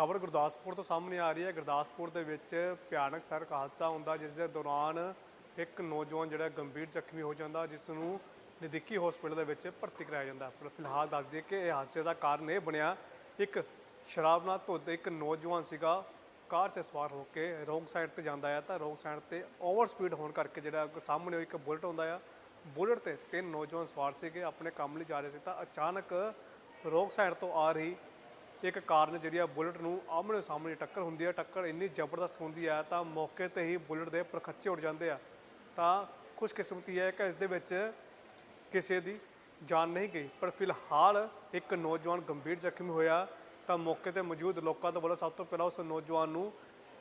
ਖਬਰ ਗੁਰਦਾਸਪੁਰ ਤੋਂ ਸਾਹਮਣੇ ਆ ਰਹੀ ਹੈ। ਗੁਰਦਾਸਪੁਰ ਦੇ ਵਿੱਚ ਭਿਆਨਕ ਸੜਕ ਹਾਦਸਾ ਹੁੰਦਾ, ਜਿਸ ਦੇ ਦੌਰਾਨ ਇੱਕ ਨੌਜਵਾਨ ਜਿਹੜਾ ਗੰਭੀਰ ਜ਼ਖਮੀ ਹੋ ਜਾਂਦਾ, ਜਿਸ ਨੂੰ ਨਜ਼ਦੀਕੀ ਹਸਪੀਟਲ ਦੇ ਵਿੱਚ ਭਰਤੀ ਕਰਾਇਆ ਜਾਂਦਾ ਪਰ ਫਿਲਹਾਲ ਦੱਸ ਦਈਏ ਕਿ ਇਹ ਹਾਦਸੇ ਦਾ ਕਾਰਨ ਇਹ ਬਣਿਆ, ਇੱਕ ਸ਼ਰਾਬ ਨਾਲ ਧੁੱਤ ਇੱਕ ਨੌਜਵਾਨ ਸੀਗਾ, ਕਾਰ 'ਚ ਸਵਾਰ ਹੋ ਕੇ ਰੋਂਗ ਸਾਈਡ ਤੇ ਜਾਂਦਾ ਆ। ਤਾਂ ਰੋਂਗ ਸਾਈਡ ਤੇ ਓਵਰ ਸਪੀਡ ਹੋਣ ਕਰਕੇ ਜਿਹੜਾ ਸਾਹਮਣੇ ਉਹ ਇੱਕ ਬੁਲਟ ਆਉਂਦਾ ਆ, ਬੁਲਟ ਤੇ ਤਿੰਨ ਨੌਜਵਾਨ ਸਵਾਰ ਸੀਗੇ, ਆਪਣੇ ਕੰਮ ਲਈ ਜਾ ਰਹੇ ਸੀ। ਤਾਂ ਅਚਾਨਕ ਰੋਂਗ ਸਾਈਡ ਤੋਂ ਆ ਰਹੀ ਇੱਕ ਕਾਰ ਨੇ ਜਿਹੜੀ ਆ ਬੁਲਟ ਨੂੰ ਆਮਣੇ ਸਾਹਮਣੇ ਟੱਕਰ ਹੁੰਦੀ ਹੈ ਟੱਕਰ ਇੰਨੀ ਜ਼ਬਰਦਸਤ ਹੁੰਦੀ ਹੈ ਤਾਂ ਮੌਕੇ ਤੇ ਹੀ ਬੁਲਟ ਦੇ ਪਰਖੱਚੇ ਉੱਡ ਜਾਂਦੇ ਆ। ਤਾਂ ਖੁਸ਼ਕਿਸਮਤੀ ਹੈ ਕਿ ਇਸ ਦੇ ਵਿੱਚ ਕਿਸੇ ਦੀ ਜਾਨ ਨਹੀਂ ਗਈ। ਪਰ ਫਿਲਹਾਲ ਇੱਕ ਨੌਜਵਾਨ ਗੰਭੀਰ ਜ਼ਖਮੀ ਹੋਇਆ, ਤਾਂ ਮੌਕੇ ਤੇ ਮੌਜੂਦ ਲੋਕਾਂ ਤੋਂ ਵੱਲੋਂ ਸਭ ਤੋਂ ਪਹਿਲਾਂ ਉਸ ਨੌਜਵਾਨ ਨੂੰ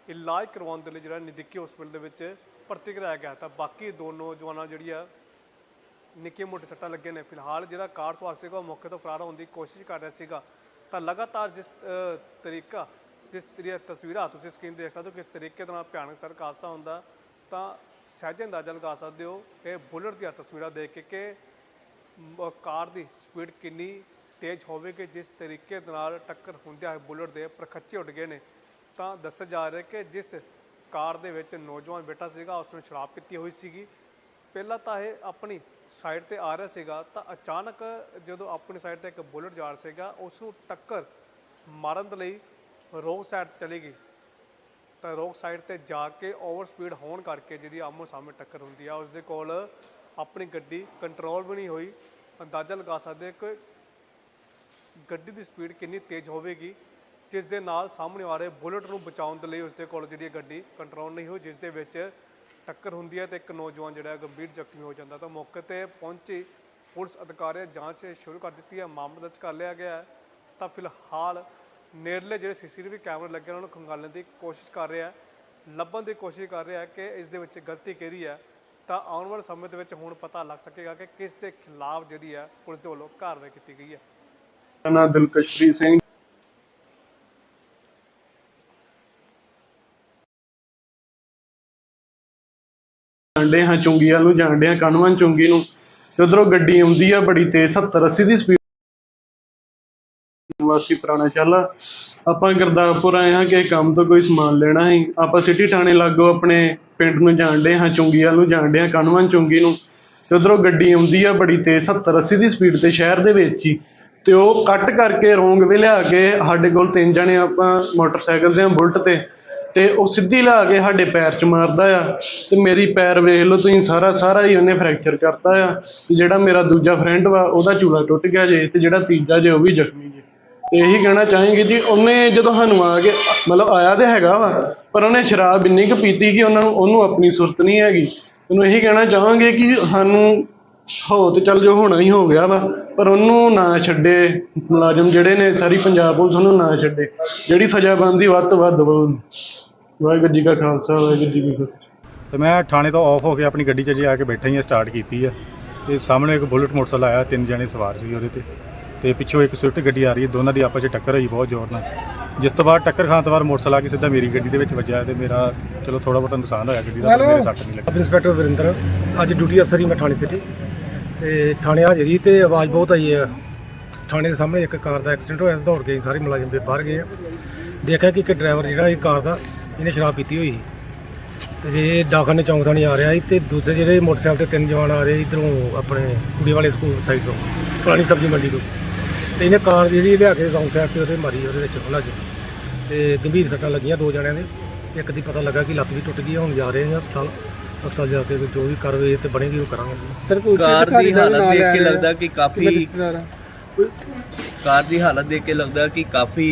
ਇਲਾਜ ਕਰਵਾਉਣ ਦੇ ਲਈ ਜਿਹੜਾ ਨਜ਼ਦੀਕੀ ਹਸਪੀਟਲ ਦੇ ਵਿੱਚ ਭਰਤੀ ਕਰਾਇਆ ਗਿਆ। ਤਾਂ ਬਾਕੀ ਦੋ ਨੌਜਵਾਨਾਂ ਜਿਹੜੀ ਆ ਨਿੱਕੇ ਮੋਟੇ ਸੱਟਾਂ ਲੱਗੇ ਨੇ। ਫਿਲਹਾਲ ਜਿਹੜਾ ਕਾਰ ਸਵਾਰ ਸੀਗਾ, ਉਹ ਮੌਕੇ ਤੋਂ ਫਰਾਰ ਹੋਣ ਦੀ ਕੋਸ਼ਿਸ਼ ਕਰ ਰਿਹਾ ਸੀਗਾ। ਤਾਂ ਲਗਾਤਾਰ ਜਿਸ ਤਰੀਕਾ, ਜਿਸ ਤਰੀਕੇ ਤਸਵੀਰਾਂ ਤੁਸੀਂ ਸਕਰੀਨ ਦੇਖ ਸਕਦੇ ਹੋ, ਕਿਸ ਤਰੀਕੇ ਦੇ ਨਾਲ ਭਿਆਨਕ ਸੜਕ ਹਾਦਸਾ ਹੁੰਦਾ, ਤਾਂ ਸਹਿਜੇ ਅੰਦਾਜ਼ਾ ਲਗਾ ਸਕਦੇ ਹੋ, ਇਹ ਬੁਲਟ ਦੀਆਂ ਤਸਵੀਰਾਂ ਦੇਖ ਕੇ ਕਿ ਕਾਰ ਦੀ ਸਪੀਡ ਕਿੰਨੀ ਤੇਜ਼ ਹੋਵੇਗੀ, ਜਿਸ ਤਰੀਕੇ ਦੇ ਨਾਲ ਟੱਕਰ ਹੁੰਦਿਆਂ ਬੁਲਟ ਦੇ ਪ੍ਰਖੱਚੇ ਉੱਡ ਗਏ ਨੇ। ਤਾਂ ਦੱਸਿਆ ਜਾ ਰਿਹਾ ਕਿ ਜਿਸ ਕਾਰ ਦੇ ਵਿੱਚ ਨੌਜਵਾਨ ਬੈਠਾ ਸੀਗਾ ਉਸ ਨੇ ਸ਼ਰਾਬ ਪੀਤੀ ਹੋਈ ਸੀਗੀ। ਪਹਿਲਾਂ ਤਾਂ ਇਹ ਆਪਣੀ ਸਾਈਡ ਤੇ ਆ ਰਿਹਾ ਸੀਗਾ ਤਾਂ ਅਚਾਨਕ ਜਦੋਂ ਆਪਣੀ ਸਾਈਡ ਤੇ ਇੱਕ ਬੁਲਟ ਜਾ ਰਿਹਾ ਸੀਗਾ ਉਸ ਨੂੰ ਟੱਕਰ ਮਾਰਨ ਦੇ ਲਈ ਰੋਂਗ ਸਾਈਡ ਤੇ ਚਲੀ ਗਈ। ਤਾਂ ਰੋਂਗ ਸਾਈਡ ਤੇ ਜਾ ਕੇ ਓਵਰ ਸਪੀਡ ਹੋਣ ਕਰਕੇ ਜਿਹਦੀ ਆਮੋ ਸਾਹਮਣੇ ਟੱਕਰ ਹੁੰਦੀ ਆ ਉਸ ਦੇ ਕੋਲ ਆਪਣੀ ਗੱਡੀ ਕੰਟਰੋਲ ਵੀ ਨਹੀਂ ਹੋਈ। ਅੰਦਾਜ਼ਾ ਲਗਾ ਸਕਦੇ ਕਿ ਗੱਡੀ ਦੀ ਸਪੀਡ ਕਿੰਨੀ ਤੇਜ਼ ਹੋਵੇਗੀ, ਜਿਸ ਦੇ ਨਾਲ ਸਾਹਮਣੇ ਆ ਰਹੇ ਬੁਲਟ ਨੂੰ ਬਚਾਉਣ ਦੇ ਲਈ ਉਸ ਦੇ ਕੋਲ ਜਿਹੜੀ ਗੱਡੀ ਕੰਟਰੋਲ ਨਹੀਂ ਹੋਈ, ਜਿਸ ਦੇ ਵਿੱਚ ਟੱਕਰ ਹੁੰਦੀ ਹੈ ਤੇ ਇੱਕ ਨੌਜਵਾਨ ਜਿਹੜਾ ਗੰਭੀਰ ਜ਼ਖਮੀ ਹੋ ਜਾਂਦਾ ਤਾਂ ਮੌਕੇ ਤੇ ਪਹੁੰਚੀ ਪੁਲਿਸ ਅਧਿਕਾਰੀ ਜਾਂਚ ਸ਼ੁਰੂ ਕਰ ਦਿੱਤੀ ਹੈ। ਮਾਮਲਾ ਦਰਜ ਕਰ ਲਿਆ ਗਿਆ ਹੈ। ਤਾਂ ਫਿਲਹਾਲ ਨੇੜਲੇ ਜਿਹੜੇ ਸੀਸੀਟੀਵੀ ਕੈਮਰੇ ਲੱਗੇ ਉਹਨਾਂ ਨੂੰ ਖੰਗਾਲਣ ਦੀ ਕੋਸ਼ਿਸ਼ ਕਰ ਰਿਹਾ ਹੈ। ਲੱਭਣ ਦੀ ਕੋਸ਼ਿਸ਼ ਕਰ ਰਿਹਾ ਹੈ ਕਿ ਇਸ ਦੇ ਵਿੱਚ ਗਲਤੀ ਕਿਹਦੀ ਹੈ। ਤਾਂ ਆਉਣ ਵਾਲੇ ਸਮੇਂ ਦੇ ਵਿੱਚ ਹੁਣ ਪਤਾ ਲੱਗ ਸਕੇਗਾ ਕਿ ਕਿਸ ਦੇ ਖਿਲਾਫ ਜਿਹੜੀ ਹੈ ਪੁਲਿਸ ਦੇ ਵੱਲੋਂ ਕਾਰਵਾਈ ਕੀਤੀ ਗਈ ਹੈ। ਮੇਰਾ ਨਾਂ ਸਿੰਘ। ਜਾਂਦੇ ਹਾਂ ਚੁੰਗੀ ਵੱਲ ਨੂੰ ਜਾਂਦੇ ਹਾਂ ਕਨਵਨ ਚੁੰਗੀ ਨੂੰ। ਤੇ ਉਧਰੋਂ ਗੱਡੀ ਆਉਂਦੀ ਆ ਬੜੀ ਤੇਜ਼ 70 80 ਦੀ ਸਪੀਡ ਵਾਸੀ ਪੁਰਾਣਾ ਸ਼ਾਲਾ ਆਪਾਂ ਗੁਰਦਾਸਪੁਰ ਆਏ ਹਾਂ ਕਿ ਕੰਮ ਤੋਂ ਕੋਈ ਸਮਾਨ ਲੈਣਾ ਸੀ। ਆਪਾਂ ਸਿਟੀ ਥਾਣੇ ਲਾਗੋ ਆਪਣੇ ਪਿੰਡ ਨੂੰ ਜਾਂਦੇ ਹਾਂ ਚੁੰਗੀ ਵੱਲ ਨੂੰ ਜਾਂਦੇ ਹਾਂ ਕਨਵਨ ਚੁੰਗੀ ਨੂੰ। ਤੇ ਉਧਰੋਂ ਗੱਡੀ ਆਉਂਦੀ ਆ ਬੜੀ ਤੇਜ਼ 70 80 ਦੀ ਸਪੀਡ ਤੇ ਸ਼ਹਿਰ ਦੇ ਵਿੱਚ ਹੀ। ਤੇ ਉਹ ਕੱਟ ਕਰਕੇ ਰੋਂਗ ਵੇ ਲਿਆ ਕੇ ਸਾਡੇ ਕੋਲ ਤਿੰਨ ਜਣੇ ਆਪਾਂ ਮੋਟਰਸਾਈਕਲ ਤੇ ਆ, ਬੁਲਟ ਤੇ। ਤੇ ਉਹ ਸਿੱਧੀ ਲਾ ਕੇ ਸਾਡੇ ਪੈਰ 'ਚ ਮਾਰਦਾ ਆ ਤੇ ਮੇਰੀ ਪੈਰ ਵੇਖ ਲਓ ਤੁਸੀਂ, ਸਾਰਾ ਸਾਰਾ ਹੀ ਉਹਨੇ ਫ੍ਰੈਕਚਰ ਕਰਤਾ ਆ। ਤੇ ਜਿਹੜਾ ਮੇਰਾ ਦੂਜਾ ਫਰੈਂਡ ਵਾ, ਉਹਦਾ ਚੂਲਾ ਟੁੱਟ ਗਿਆ ਜੇ, ਤੇ ਜਿਹੜਾ ਤੀਜਾ ਜੇ, ਉਹ ਵੀ ਜ਼ਖਮੀ ਜੇ। ਤੇ ਇਹੀ ਕਹਿਣਾ ਚਾਹਾਂਗੇ ਜੀ, ਉਹਨੇ ਜਦੋਂ ਸਾਨੂੰ ਆ ਕੇ, ਮਤਲਬ ਆਇਆ ਤੇ ਹੈਗਾ ਵਾ, ਪਰ ਉਹਨੇ ਸ਼ਰਾਬ ਇੰਨੀ ਕੁ ਪੀਤੀ ਕਿ ਉਹਨਾਂ ਨੂੰ ਉਹਨੂੰ ਆਪਣੀ ਸੁਰਤ ਨਹੀਂ ਹੈਗੀ। ਉਹਨੂੰ ਇਹੀ ਕਹਿਣਾ ਚਾਹਾਂਗੇ ਕਿ ਸਾਨੂੰ ਹੋ ਤੇ ਚੱਲ ਜੋ ਹੋਣਾ ਹੀ ਹੋ ਗਿਆ ਵਾ ਪਰ ਉਹਨੂੰ ਨਾ ਛੱਡੇ ਮੁਲਾਜ਼ਮ ਜਿਹੜੇ ਨੇ ਸਾਰੀ ਪੰਜਾਬ ਪੁਲਿਸ ਉਹਨੂੰ ਨਾ ਛੱਡੇ ਜਿਹੜੀ ਸਜ਼ਾ ਬਣਦੀ ਵੱਧ ਤੋਂ ਵੱਧ ਉਹਨੂੰ। ਵਾਹਿਗੁਰੂ ਜੀ ਕਾ ਖਾਲਸਾ ਵਾਹਿਗੁਰੂ ਜੀ ਕੀ ਫਤਿਹ। ਤੇ ਮੈਂ ਥਾਣੇ ਤੋਂ ਆਫ ਹੋ ਕੇ ਆਪਣੀ ਗੱਡੀ 'ਚ ਜੇ ਆ ਕੇ ਬੈਠਾ ਹੀ ਆ ਸਟਾਰਟ ਕੀਤੀ ਆ। ਤੇ ਸਾਹਮਣੇ ਇੱਕ ਬੁਲਟ ਮੋਟਰਸਾਈਕਲ ਆਇਆ ਤਿੰਨ ਜਣੇ ਸਵਾਰ ਸੀ ਉਹਦੇ ਤੇ। ਤੇ ਪਿੱਛੋਂ ਇੱਕ ਸਵਿਫਟ ਗੱਡੀ ਆ ਰਹੀ ਹੈ ਦੋਨਾਂ ਦੀ ਆਪਸ 'ਚ ਟੱਕਰ ਹੋਈ ਬਹੁਤ ਜ਼ੋਰ ਨਾਲ। ਜਿਸ ਤੋਂ ਬਾਅਦ ਟੱਕਰ ਖਾਣ ਤੋਂ ਬਾਅਦ ਮੋਟਰਸਾਈਕਲ ਆ ਕੇ ਸਿੱਧਾ ਮੇਰੀ ਗੱਡੀ ਦੇ ਵਿੱਚ ਵੱਜਾ ਤੇ ਮੇਰਾ ਚਲੋ ਥੋੜਾ ਬਹੁਤਾ ਨੁਕਸਾਨ ਹੋਇਆ ਗੱਡੀ ਦਾ ਪਰ ਮੇਰੇ ਸੱਟ ਨਹੀਂ ਲੱਗੀ। ਇੰਸਪੈਕਟਰ ਵਰਿੰਦਰ ਅੱਜ ਡਿਊਟੀ ਅਫਸਰ ਹੀ ਮੈਂ ਥਾਣੇ ਸਿਟੀ। ਤੇ ਥਾਣੇ ਹਾਜ਼ਰੀ ਤੇ ਆਵਾਜ਼ ਬਹੁਤ ਆਈ ਹੈ ਥਾਣੇ ਦੇ ਸਾਹਮਣੇ ਇੱਕ ਕਾਰ ਦਾ ਐਕਸੀਡੈਂਟ ਹੋਇਆ ਦੌੜ ਕੇ ਸਾਰੇ ਮੁਲਾਜ਼ਮ ਦੇ ਬਾਹਰ ਗਏ ਆ। ਦੇਖਿਆ ਕਿ ਇੱਕ ਡਰਾਈਵਰ ਜਿਹੜਾ ਇਹ ਕਾਰ ਦਾ ਇਹਨੇ ਸ਼ਰਾਬ ਪੀਤੀ ਹੋਈ ਸੀ। ਤੇ ਜੇ ਦਾਖਲ ਨੇ ਚੌਂਕ ਥਾਣੀ ਆ ਰਿਹਾ ਸੀ ਤੇ ਦੂਸਰੇ ਜਿਹੜੇ ਮੋਟਰਸਾਈਕਲ ਤੇ ਤਿੰਨ ਜਵਾਨ ਆ ਰਹੇ ਇਧਰੋਂ ਆਪਣੇ ਕੁੜੀ ਵਾਲੇ ਸਕੂਲ ਸਾਈਡ ਤੋਂ ਪੁਰਾਣੀ ਸਬਜ਼ੀ ਮੰਡੀ ਤੋਂ। ਤੇ ਇਹਨੇ ਕਾਰ ਜਿਹੜੀ ਲਿਆ ਕੇ ਰੌਂਗ ਸਾਈਡ ਤੇ ਉਹਦੇ ਮਾਰੀ ਉਹਦੇ ਵਿੱਚ ਉਹਨਾਂ 'ਚ ਤੇ ਗੰਭੀਰ ਸੱਟਾਂ ਲੱਗੀਆਂ ਦੋ ਜਣਿਆਂ ਦੇ। ਇੱਕ ਦੀ ਪਤਾ ਲੱਗਾ ਕਿ ਲੱਤ ਵੀ ਟੁੱਟ ਗਈ ਆ, ਹੁਣ ਜਾ ਰਹੇ ਆ ਹਸਪਤਾਲ। ਹਸਪਤਾਲ ਜਾ ਕੇ ਜੋ ਵੀ ਕਾਰਵਾਈ ਤੇ ਬਣੇਗੀ ਉਹ ਕਰਾਂਗੇ ਸਰ ਕੋਈ ਕਾਰ ਦੀ ਹਾਲਤ ਦੇਖ ਕੇ ਲੱਗਦਾ ਕਿ ਕਾਫੀ ਕਾਰ ਦੀ ਹਾਲਤ ਦੇਖ ਕੇ ਲੱਗਦਾ ਕਿ ਕਾਫੀ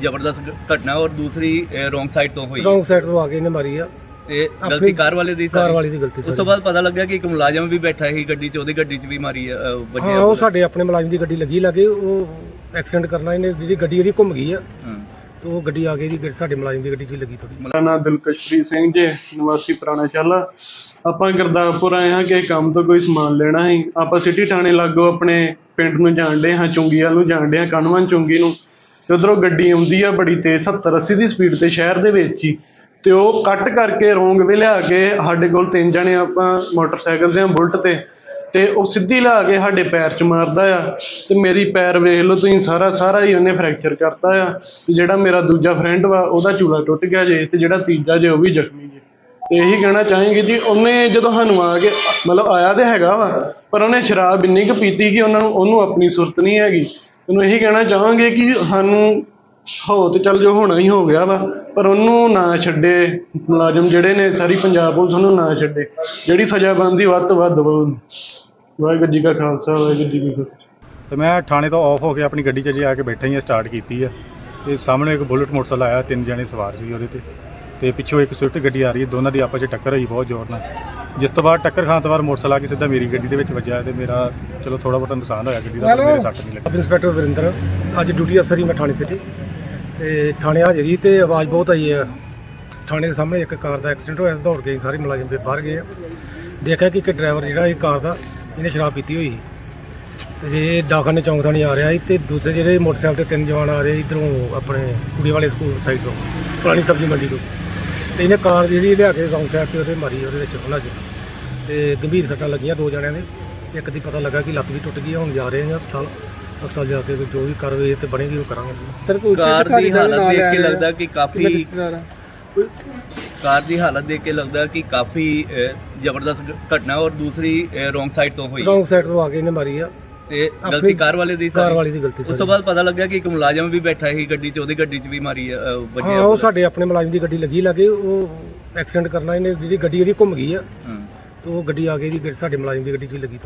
ਜ਼ਬਰਦਸਤ ਘਟਨਾ ਔਰ ਦੂਸਰੀ ਰੋਂਗ ਸਾਈਡ ਤੋਂ ਹੋਈ ਰੌਂਗ ਸਾਈਡ ਤੋਂ ਆ ਕੇ ਇਹਨੇ ਮਾਰੀ ਆ। ਤੇ ਆਪਣੀ ਗਲਤੀ ਕਾਰ ਵਾਲੇ ਦੀ ਕਾਰ। ਵਾਲੀ ਦੀ ਗਲਤੀ ਉਸ ਤੋਂ ਬਾਅਦ ਪਤਾ ਲੱਗਾ ਕਿ ਇੱਕ ਮੁਲਾਜ਼ਮ ਵੀ ਬੈਠਾ ਸੀ ਗੱਡੀ 'ਚ ਉਹਦੀ ਗੱਡੀ 'ਚ ਵੀ ਮਾਰੀ ਵੱਜਿਆ ਹਾਂ ਉਹ ਸਾਡੇ ਆਪਣੇ ਮੁਲਾਜ਼ਮ ਦੀ ਗੱਡੀ ਲੱਗੀ ਲੱਗੇ ਉਹ ਐਕਸੀਡੈਂਟ ਕਰਨਾ ਇਹਨੇ ਜਿਹੜੀ ਗੱਡੀ ਉਹਦੀ ਘੁੰਮ ਗਈ ਆ। ਹਾਂ। ਤੇ ਉਹ ਗੱਡੀ ਆ ਕੇ ਦੀ ਸਾਡੇ ਮੁਲਾਜ਼ਮ ਦੀ ਗੱਡੀ 'ਚ ਹੀ ਲੱਗੀ ਥੋੜੀ ਮੇਰਾ ਨਾਂ ਦਿਲਕਸ਼ਪ੍ਰੀਤ ਸਿੰਘ ਜੇ, ਨਿਵਾਸੀ ਪੁਰਾਣਾ ਸ਼ਾਲਾ। ਆਪਾਂ ਗੁਰਦਾਸਪੁਰ ਆਏ ਹਾਂ ਕਿ ਕੰਮ ਤੋਂ ਕੋਈ ਸਮਾਨ ਲੈਣਾ ਸੀ। ਆਪਾਂ ਸਿਟੀ ਥਾਣੇ ਲਾਗੋ ਆਪਣੇ ਪਿੰਡ ਨੂੰ ਜਾਣਦੇ ਹਾਂ, ਚੁੰਗੀ ਵੱਲ ਨੂੰ ਜਾਂਦੇ ਹਾਂ ਕਨਵਨ ਚੁੰਗੀ ਨੂੰ। ਤੇ ਉਧਰੋਂ ਗੱਡੀ ਆਉਂਦੀ ਆ ਬੜੀ ਤੇਜ਼ 70 80 ਦੀ ਸਪੀਡ ਤੇ ਸ਼ਹਿਰ ਦੇ ਵਿੱਚ ਹੀ। ਤੇ ਉਹ ਕੱਟ ਕਰਕੇ ਰੋਂਗ ਵੇ ਲਿਆ ਕੇ ਸਾਡੇ ਕੋਲ ਤਿੰਨ ਜਣੇ ਆਪਾਂ ਮੋਟਰਸਾਈਕਲ ਦੇ ਆ ਬੁਲਟ ਤੇ। ਤੇ ਉਹ ਸਿੱਧੀ ਲਾ ਕੇ ਸਾਡੇ ਪੈਰ 'ਚ ਮਾਰਦਾ ਆ ਤੇ ਮੇਰੀ ਪੈਰ ਵੇਖ ਲਓ ਤੁਸੀਂ, ਸਾਰਾ ਸਾਰਾ ਹੀ ਉਹਨੇ ਫ੍ਰੈਕਚਰ ਕਰਤਾ ਆ। ਤੇ ਜਿਹੜਾ ਮੇਰਾ ਦੂਜਾ ਫਰੈਂਡ ਵਾ, ਉਹਦਾ ਚੂਲਾ ਟੁੱਟ ਗਿਆ ਜੇ, ਤੇ ਜਿਹੜਾ ਤੀਜਾ ਜੇ, ਉਹ ਵੀ ਜ਼ਖਮੀ ਜੇ। ਤੇ ਇਹੀ ਕਹਿਣਾ ਚਾਹਾਂਗੇ ਜੀ, ਉਹਨੇ ਜਦੋਂ ਸਾਨੂੰ ਆ ਕੇ, ਮਤਲਬ ਆਇਆ ਤੇ ਹੈਗਾ ਵਾ, ਪਰ ਉਹਨੇ ਸ਼ਰਾਬ ਇੰਨੀ ਕੁ ਪੀਤੀ ਕਿ ਉਹਨਾਂ ਨੂੰ, ਉਹਨੂੰ ਆਪਣੀ ਸੁਰਤ ਨਹੀਂ ਹੈਗੀ। ਉਹਨੂੰ ਇਹੀ ਕਹਿਣਾ ਚਾਹਾਂਗੇ ਕਿ ਸਾਨੂੰ ਹੋ ਤੇ ਚੱਲ ਜੋ ਹੋਣਾ ਹੀ ਹੋ ਗਿਆ ਵਾ, ਪਰ ਉਹਨੂੰ ਨਾ ਛੱਡੇ। ਮੁਲਾਜ਼ਮ ਜਿਹੜੇ ਨੇ, ਸਾਰੀ ਪੰਜਾਬ ਪੁਲਿਸ ਉਹਨੂੰ ਨਾ ਛੱਡੇ। ਜਿਹੜੀ ਸਜ਼ਾ ਬਣਦੀ, ਵੱਧ ਤੋਂ ਵੱਧ ਦਵੋ ਵਾਹਿਗੁਰੂ ਜੀ ਕਾ ਖਾਲਸਾ ਵਾਹਿਗੁਰੂ ਜੀ ਕੀ ਫਤਿਹ। ਤੇ ਮੈਂ ਥਾਣੇ ਤੋਂ ਆਫ ਹੋ ਕੇ ਆਪਣੀ ਗੱਡੀ 'ਚ ਜੇ ਆ ਕੇ ਬੈਠਾ ਹੀ ਆ ਸਟਾਰਟ ਕੀਤੀ ਆ। ਤੇ ਸਾਹਮਣੇ ਇੱਕ ਬੁਲਟ ਮੋਟਰਸਾਈਕਲ ਆਇਆ ਤਿੰਨ ਜਣੇ ਸਵਾਰ ਸੀ ਉਹਦੇ ਤੇ। ਤੇ ਪਿੱਛੋਂ ਇੱਕ ਸਵਿਫਟ ਗੱਡੀ ਆ ਰਹੀ ਹੈ ਦੋਨਾਂ ਦੀ ਆਪਸ 'ਚ ਟੱਕਰ ਹੋਈ ਬਹੁਤ ਜ਼ੋਰ ਨਾਲ। ਜਿਸ ਤੋਂ ਬਾਅਦ ਟੱਕਰ ਖਾਣ ਤੋਂ ਬਾਅਦ ਮੋਟਰਸਾਈਕਲ ਆ ਕੇ ਸਿੱਧਾ ਮੇਰੀ ਗੱਡੀ ਦੇ ਵਿੱਚ ਵੱਜਾ ਤੇ ਮੇਰਾ ਚਲੋ ਥੋੜਾ ਬਹੁਤਾ ਨੁਕਸਾਨ ਹੋਇਆ ਗੱਡੀ ਦਾ ਪਰ ਮੇਰੇ ਸੱਟ ਨਹੀਂ ਲੱਗੀ। ਸਬ ਇੰਸਪੈਕਟਰ ਵਰਿੰਦਰ ਅੱਜ ਡਿਊਟੀ ਅਫਸਰ ਹੀ ਮੈਂ ਥਾਣੇ ਸਿਟੀ। ਤੇ ਥਾਣੇ ਹਾਜ਼ਰੀ ਤੇ ਆਵਾਜ਼ ਬਹੁਤ ਆਈ ਹੈ ਥਾਣੇ ਦੇ ਸਾਹਮਣੇ ਇੱਕ ਕਾਰ ਦਾ ਐਕਸੀਡੈਂਟ ਹੋਇਆ ਦੌੜ ਕੇ ਸਾਰੇ ਮੁਲਾਜ਼ਮ ਦੇ ਬਾਹਰ ਗਏ ਆ। ਦੇਖਿਆ ਕਿ ਇੱਕ ਡਰਾਈਵਰ ਜਿਹੜਾ ਇਹ ਕਾਰ ਦਾ ਇਹਨੇ ਸ਼ਰਾਬ ਪੀਤੀ ਹੋਈ ਸੀ। ਤੇ ਜੇ ਡਾਕਖਾਨੇ ਚੌਂਕ ਥਾਣੀ ਆ ਰਿਹਾ ਸੀ ਤੇ ਦੂਸਰੇ ਜਿਹੜੇ ਮੋਟਰਸਾਈਕਲ ਤੇ ਤਿੰਨ ਜਵਾਨ ਆ ਰਹੇ ਇਧਰੋਂ ਆਪਣੇ ਕੁੜੀ ਵਾਲੇ ਸਕੂਲ ਸਾਈਡ ਤੋਂ ਪੁਰਾਣੀ ਸਬਜ਼ੀ ਮੰਡੀ ਤੋਂ। ਤੇ ਇਹਨੇ ਕਾਰ ਜਿਹੜੀ ਲਿਆ ਕੇ ਰੌਂਗ ਸਾਈਡ ਤੇ ਉਹਦੇ ਮਾਰੀ ਉਹਦੇ ਵਿੱਚ ਉਹਨਾਂ 'ਚ। ਤੇ ਗੰਭੀਰ ਸੱਟਾਂ ਲੱਗੀਆਂ ਦੋ ਜਣਿਆਂ ਦੇ। ਇੱਕ ਦੀ ਪਤਾ ਲੱਗਾ ਕਿ ਲੱਤ ਵੀ ਟੁੱਟ ਗਈ ਆ, ਹੁਣ ਜਾ ਰਹੇ ਆ ਹਸਪਤਾਲ। ਹਸਪਤਾਲ ਜਾ ਕੇ ਜੋ ਵੀ ਕਾਰਵਾਈ ਤੇ ਬਣੇਗੀ ਉਹ ਕਰਾਂਗੇ। ਸਰ ਕੋਈ ਕਾਰ ਦੀ ਹਾਲਤ ਦੇਖ ਕੇ ਲੱਗਦਾ ਕਿ ਕਾਫੀ ਕਾਰ ਦੀ ਹਾਲਤ ਦੇਖ ਕੇ ਲੱਗਦਾ ਕਿ ਕਾਫੀ ਅ, ਜ਼ਬਰਦਸਤ ਘਟਨਾ ਔਰ ਦੂਸਰੀ ਰੋਂਗ ਸਾਈਡ ਤੋਂ ਹੋਈ ਰੌਂਗ ਸਾਈਡ ਤੋਂ ਆ ਕੇ ਇਹਨੇ ਮਾਰੀ ਆ। ਤੇ ਆਪਣੀ ਗਲਤੀ ਕਾਰ ਵਾਲੇ ਦੀ ਕਾਰ? ਵਾਲੀ ਦੀ ਗਲਤੀ ਉਸ ਤੋਂ ਸਾਰੀ। ਬਾਅਦ ਪਤਾ ਲੱਗਾ ਕਿ ਇੱਕ ਮੁਲਾਜ਼ਮ ਵੀ ਬੈਠਾ ਸੀ ਗੱਡੀ 'ਚ ਉਹਦੀ ਗੱਡੀ 'ਚ ਵੀ ਮਾਰੀ ਅ, ਵੱਜੀ ਹਾਂ ਆ ਉਹ ਸਾਡੇ ਆਪਣੇ ਮੁਲਾਜ਼ਮ ਦੀ ਗੱਡੀ ਲੱਗੀ ਲੱਗੇ ਉਹ ਐਕਸੀਡੈਂਟ ਕਰਨਾ ਇਹਨੇ ਜਿਹੜੀ ਗੱਡੀ ਇਹਦੀ ਘੁੰਮ ਗਈ ਆ। ਹਾਂ। ਤੇ ਉਹ ਗੱਡੀ ਆ ਕੇ ਇਹਦੀ ਸਾਡੇ ਮੁਲਾਜ਼ਮ ਦੀ ਗੱਡੀ 'ਚ ਹੀ ਲੱਗੀ।